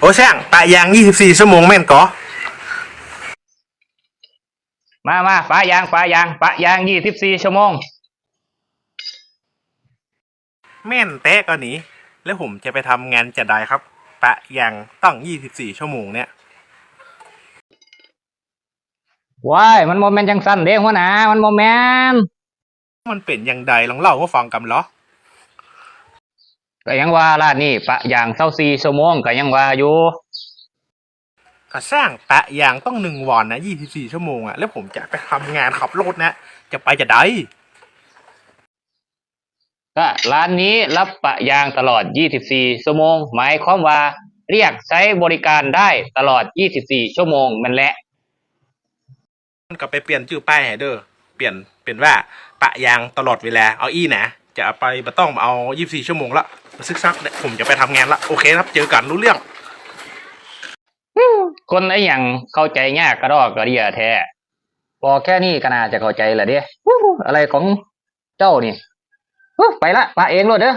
โอ้ช่างปะยาง 24 ชั่วโมงแม่นกอมามาปะยางปะยางปะยางยี่สิบสี่ชั่วโมง แม่นแตะก็หนีแล้วผมจะไปทำงานจะได้ครับ ปะยางต้อง 24 ชั่วโมงเนี่ยว้ายมันโมเมนจังสั้นเด้หัวหนามันโมเมนมันเป็นอย่างใดลองเล่าให้ฟังกันเหรอ ก็ยังว่าลาดนี่ปะยางเศร้าสี่ชั่วโมงก็ยังว่าอยู่ก็สร้างปะยางต้องหนึ่งวันนะ24ชั่วโมงอะแล้วผมจะไปทำงานขับรถนะ จะไปจะได้ก็ร้านนี้รับปะยางตลอด 24 ชั่วโมง หมายความว่าเรียกใช้บริการได้ตลอด 24 ชั่วโมงแมันแหละ มันก็ไปเปลี่ยนชื่อป้ายให้เด้อเปลี่ยนเป็นว่าปะยางตลอดเวลาเอาอี้นะ จะไปมาต้องเอา 24 ชั่วโมงละมาซึกซักเนี่ยผมจะไปทำงานละโอเคครับเจอกันรู้เรื่อง คนไอ้อย่างเข้าใจยากกระดอกกระเดียแท้บอกแค่นี้ก็น่าจะเข้าใจแหละเด้อะไรของเจ้านี่อู้ไปละปะเองเลยเด้อ